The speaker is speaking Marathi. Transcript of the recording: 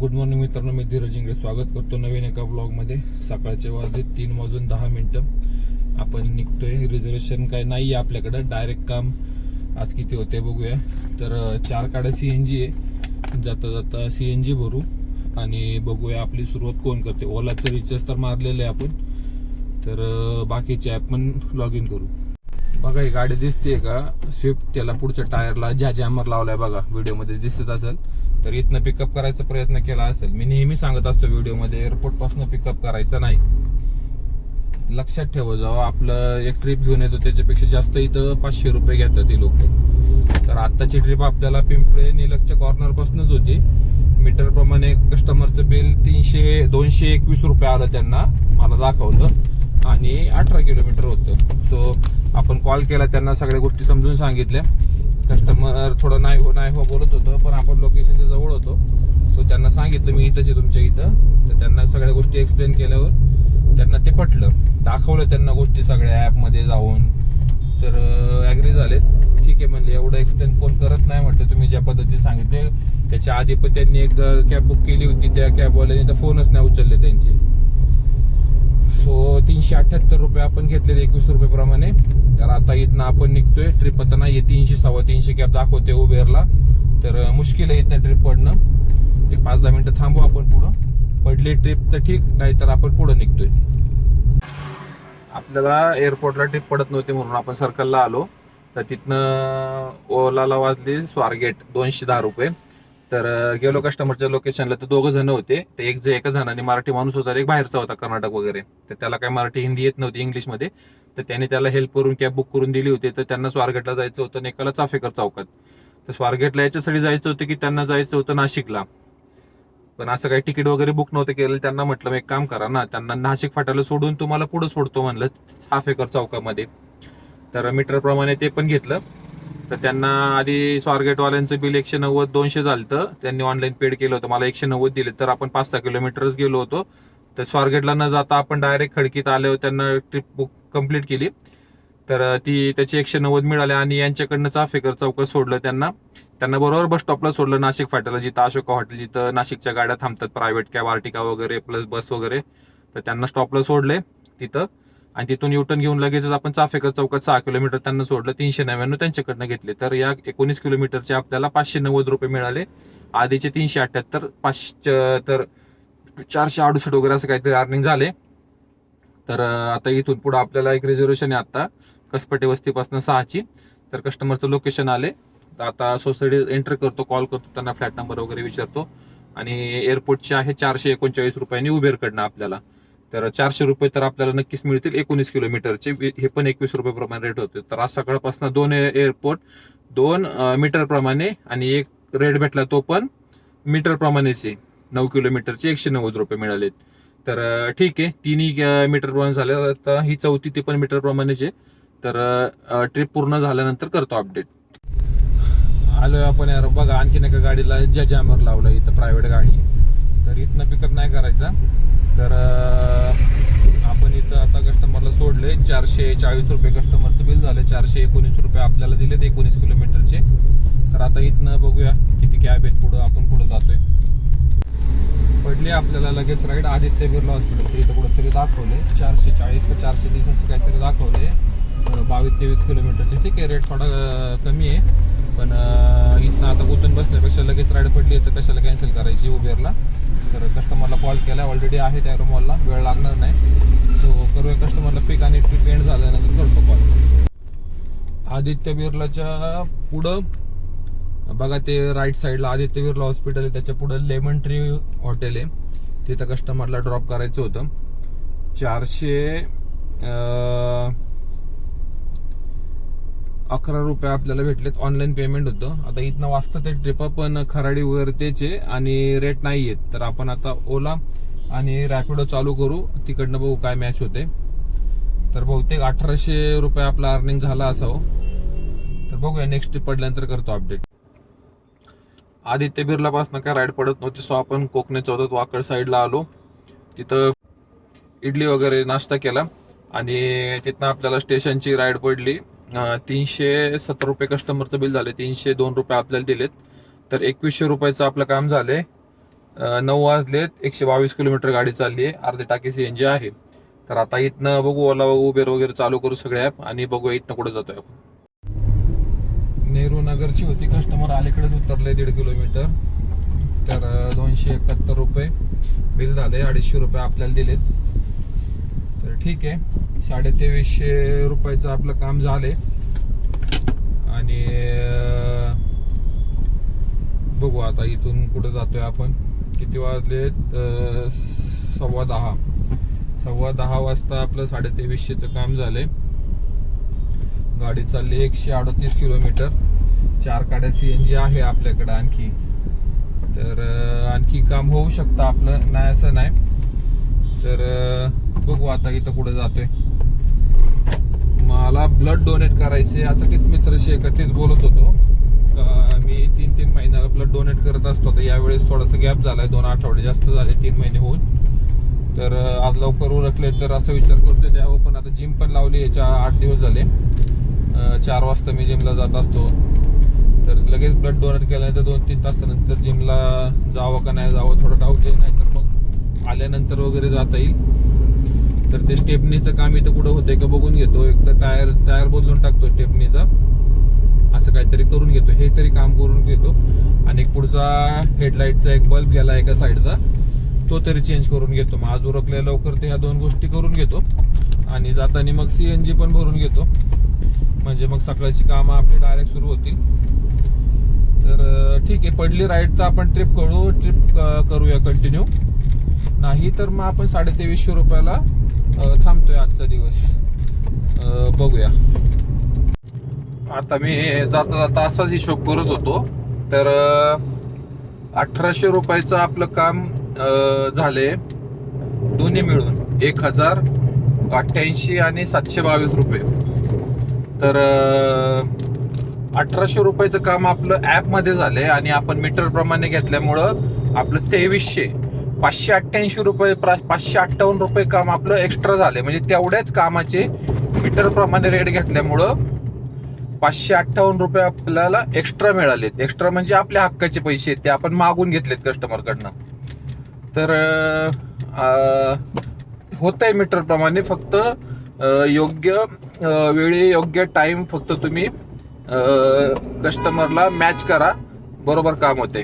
गुड मॉर्निंग मित्रांनो. मी धीरज इंगळे. स्वागत करतो नवीन एका ब्लॉगमध्ये सकाळचे वाजले तीन वाजून दहा मिनटं. आपण निघतोय. रिझर्वेशन काय नाही आहे आपल्याकडं. डायरेक्ट काम आज किती होते बघूया. तर चार काड्या सी एन जी आहे. जाता जाता सी एन जी भरू. आणि बघूया आपली सुरुवात कोण करते. ओलाचं रिचार्ज तर मारलेलं आहे आपण. तर बाकीचे ॲप पण लॉग इन करू. बघा ही गाडी दिसते का? स्विफ्ट त्याला पुढच्या टायरला ज्या जॅमर लावलाय बघा व्हिडिओमध्ये दिसत असेल. तर इथनं पिकअप करायचा प्रयत्न केला असेल. मी नेहमी सांगत असतो व्हिडिओमध्ये एअरपोर्टपासून पिकअप करायचं नाही. लक्षात ठेवा जेव्हा आपलं एक ट्रिप घेऊन येतो त्याच्यापेक्षा जास्त इथं पाचशे रुपये घेतात ते लोक. तर आत्ताची ट्रिप आपल्याला पिंपळे निलकच्या कॉर्नर पासूनच होती. मीटर प्रमाणे कस्टमरचं बिल तीनशे दोनशे एकवीस रुपये आलं त्यांना. मला दाखवलं. आणि अठरा किलोमीटर होतं. सो आपण कॉल केला त्यांना सगळ्या गोष्टी समजून सांगितल्या. कस्टमर थोडं नाही हो नाही हो बोलत होतं पण आपण लोकेशनच्या जवळ होतो. सो त्यांना सांगितलं मी इथंच आहे तुमच्या इथं. तर त्यांना सगळ्या गोष्टी एक्सप्लेन केल्यावर त्यांना ते पटलं. दाखवलं त्यांना गोष्टी सगळ्या ॲपमध्ये जाऊन. तर ॲग्री झाले ठीक आहे म्हणले एवढं एक्सप्लेन कोण करत नाही म्हटलं तुम्ही ज्या पद्धतीने सांगितले. त्याच्या आधी पण त्यांनी एक कॅब बुक केली होती. त्या कॅबवाल्याने तर फोनच नाही उचलले त्यांचे. सो तीनशे अठ्याहत्तर रुपये आपण घेतलेले एकवीस रुपये प्रमाणे तर आता इथनं आपण निघतोय. ट्रिप आता नाहीये तीनशे सव्वा तीनशे कॅब दाखवते उबेरला. तर मुश्किल आहे इथं ट्रिप पडणं. एक पाच दहा मिनिटं थांबू आपण पुढं. पडली ट्रिप तर ठीक नाहीतर आपण पुढं निघतोय. आपल्याला एअरपोर्टला ट्रिप पडत नव्हती म्हणून आपण सर्कलला आलो. तर तिथनं ओलाला वाजली स्वारगेट दोनशे दहा रुपये. तर गेलो कस्टमरच्या लोकेशनला तर दोघं जण होते. तर एक जे एका जणाने मराठी माणूस होता एक बाहेरचा होता कर्नाटक वगैरे. तर त्याला काय मराठी हिंदी येत नव्हती इंग्लिशमध्ये. तर त्याने त्याला हेल्प करून कॅब बुक करून दिली होती. तर त्यांना स्वारगेटला जायचं होतं आणि एकाला चाफेकर चौकात. तर स्वारगेटला याच्यासाठी जायचं होतं की त्यांना जायचं होतं नाशिकला. पण असं काही तिकीट वगैरे बुक नव्हतं केलं त्यांना म्हटलं एक काम करा ना त्यांना नाशिक फाट्याला सोडून तुम्हाला पुढे सोडतो म्हणलं चाफेकर चौकामध्ये. तर मीटरप्रमाणे ते पण घेतलं. तर त्यांना आधी स्वारगेटवाल्यांचं बिल एकशे नव्वद दोनशे झालं त्यांनी ऑनलाईन पेड केलं होतं. मला एकशे नव्वद दिले. तर आपण पाच सहा किलोमीटरच गेलो होतो. तर स्वारगेटला न जाता आपण डायरेक्ट खडकीत आल्यावर त्यांना ट्रिप बुक कंप्लीट केली. तर ती त्याची एकशे नव्वद मिळाली आणि यांच्याकडनं चाफेकर चौकात सोडलं त्यांना. त्यांना बरोबर बस स्टॉपला सोडलं नाशिक फाट्याला जिथं अशोका हॉटेल जिथं नाशिकच्या गाड्या थांबतात प्रायव्हेट कॅब आर्टिका वगैरे प्लस बस वगैरे. तर त्यांना स्टॉपला सोडले तिथं. आणि तिथून युटर्न घेऊन लगेचच आपण चाफेकर चौकात सहा किलोमीटर त्यांना सोडलं तीनशे नव्याण्णव त्यांच्याकडनं घेतले. तर या एकोणीस किलोमीटरचे आपल्याला पाचशे नव्वद रुपये मिळाले. आधीचे तीनशे अठ्याहत्तर पाचशे तर चारशे अडुसष्ट वगैरे असं काहीतरी अर्निंग झाले. तर आता इथून पुढे आपल्याला एक रिझर्वेशन आहे आता कसपटे वस्तीपासून सहाची. तर कस्टमरचं लोकेशन आले. तर आता सोसायटी एंटर करतो कॉल करतो त्यांना फ्लॅट नंबर वगैरे विचारतो. आणि एअरपोर्टचे आहे चारशे एकोणचाळीस रुपयांनी उबेरकडनं आपल्याला. तर चारशे रुपये तर आपल्याला नक्कीच मिळतील. एकोणीस किलोमीटरचे. हे पण एकवीस रुपये प्रमाणे रेट होते. तर आज सकाळपासून दोन एअरपोर्ट दोन मीटर प्रमाणे आणि एक रेट भेटला तो पण मीटर प्रमाणेच. आहे नऊ किलोमीटरचे एकशे नव्वद रुपये मिळालेत. तर ठीक आहे. तिन्ही मीटर प्रमाणे झाले. आता ही चौथी ती पण मीटर प्रमाणेच. आहे तर ट्रिप पूर्ण झाल्यानंतर करतो अपडेट आलो आपण यार. बघा आणखीन एका गाडीला ज्या जॅमर लावलं इथं प्रायव्हेट गाडी. तर इथनं पिकअप नाही करायचा तर आपण इथं आता कस्टमरला सोडले चारशे चाळीस रुपये कस्टमरचं बिल झालं चारशे एकोणीस रुपये आपल्याला दिलेत एकोणीस किलोमीटरचे तर आता इथनं बघूया किती कॅब आहेत पुढं आपण पुढं जातोय. पडली आपल्याला लगेच राईट आदित्य बिर्ला हॉस्पिटलचे इथं कुठं तरी दाखवले चारशे चाळीस का चारशे तीस असं काहीतरी दाखवले बावीस तेवीस किलोमीटरचे ठीक आहे रेट थोडा कमी आहे. पण इथनं आता गुतून बसण्यापेक्षा लगेच राईड पडली तर कशाला कॅन्सल करायची उबेरला तर कस्टमरला कॉल केला ऑलरेडी आहे त्या रूमॉलला वेळ लागणार नाही. सो करूया कस्टमरला पिक आणि ट्रिप एंड झाल्यानंतर करतो कॉल आदित्य बिर्लाच्या पुढं बघा ते राईट साईडला आदित्य बिर्ला हॉस्पिटल आहे त्याच्या पुढं लेमन ट्री हॉटेल आहे. तिथं कस्टमरला ड्रॉप करायचं होतं. चारशे अकरा रुपये आपल्याला भेटलेत. ऑनलाईन पेमेंट होतं. आता इथनं वाजता ते ट्रिप पण खराडी वगैरे त्याचे आणि रेट नाही आहेत तर आपण आता ओला आणि रॅपिडो चालू करू. तिकडनं बघू काय मॅच होते. तर बहुतेक अठराशे रुपये आपला अर्निंग झाला असावं हो. तर बघूया नेक्स्ट ट्रिप पडल्यानंतर करतो अपडेट आदित्य बिर्लापासून काय राईड पडत नव्हती सो आपण कोकणे चौदात वाकड साईडला आलो. तिथं इडली वगैरे नाश्ता केला. आणि तिथनं आपल्याला स्टेशनची राईड पडली. तीनशे सत्तर रुपये कस्टमरचं बिल झाले. तीनशे दोन रुपये आपल्याला दिलेत. तर एकवीसशे रुपयाचं आपलं काम झालंय नऊ वाजलेत. एकशे बावीस किलोमीटर गाडी चालली आहे. अर्धे टाकी जी आहे. तर आता इथनं बघू ओला उबेर वगैरे चालू करू सगळे ॲप आणि बघूया इथनं कुठे जातोय आपण. नेहरू नगरची होती कस्टमर अलीकडेच उतरले दीड किलोमीटर. तर दोनशे एकाहत्तर रुपये बिल झाले. अडीचशे रुपये आपल्याला दिलेत. तर ठीक आहे. साडे तेवीसशे रुपयाचं आपलं काम झाले आणि बघू आता इथून कुठे जातोय आपण. किती वाजले सव्वा दहा. सव्वा दहा वाजता आपलं साडे तेवीसशेचं काम झालंय. गाडी चालली एकशे अडतीस किलोमीटर. चार काड्या सी एन जी आहे आपल्याकडे आणखी. तर आणखी काम होऊ शकतं आपलं. नाही असं नाही. तर बघू आता इथं कुठे जातोय. मला ब्लड डोनेट करायचे. आता तेच मित्रशी शेख तेच बोलत होतो. मी तीन तीन महिन्याला ब्लड डोनेट करत असतो. तर यावेळेस थोडासा गॅप झालाय. दोन आठवडे जास्त झाले तीन महिने होऊन. तर आज लवकर उरकले तर असं विचार करतो द्यावं पण आता जिम पण लावली याच्या आठ दिवस झाले. चार वाजता मी जिमला जात असतो. तर लगेच ब्लड डोनेट केल्यानंतर दोन तीन तासानंतर जिमला जावं का नाही जावं थोडं डाऊट येईल नाही तर मग आल्यानंतर वगैरे जाता येईल. तर ते स्टेपनीचं काम इथं कुठं होतंय का बघून घेतो. एक तर टायर टायर बदलून टाकतो स्टेपनीचा. असं काहीतरी करून घेतो. हे तरी काम करून घेतो. आणि एक पुढचा हेडलाईटचा एक बल्ब गेला एका साईडचा. तो तरी चेंज करून घेतो. मग आज उरकल्या लवकर ते ह्या दोन गोष्टी करून घेतो. आणि जाताना मग सीएनजी पण भरून घेतो. म्हणजे मग सकाळची कामं आपली डायरेक्ट सुरू होतील. तर ठीक आहे. पडली राईडचा आपण ट्रिप करू ट्रिप करूया कंटिन्यू नाही तर मग आपण साडे तेवीसशे रुपयाला थांबतोय आजचा दिवस. बघूया. आता मी जाता जाता असाच हिशोब करत होतो. तर अठराशे रुपयाचं आपलं काम झाले. दोन्ही मिळून एक हजार अठ्ठ्याऐंशी आणि सातशे बावीस रुपये. तर अठराशे रुपयाचं काम आपलं ॲपमध्ये झालं आहे आणि आपण मीटरप्रमाणे घेतल्यामुळं आपलं तेवीसशे पाचशे अठ्ठ्याऐंशी रुपये प्रा- पाचशे अठ्ठावन्न रुपये काम आपलं एक्स्ट्रा झाले. म्हणजे तेवढ्याच कामाचे मीटरप्रमाणे रेट घेतल्यामुळं पाचशे अठ्ठावन्न रुपये आपल्याला एक्स्ट्रा मिळालेत. एक्स्ट्रा म्हणजे आपल्या हक्काचे पैसे ते आपण मागून घेतलेत कस्टमरकडनं तर होत आहे मीटरप्रमाणे फक्त योग्य वेळी योग्य टाईम फक्त तुम्ही कस्टमरला मॅच करा. बरोबर काम होते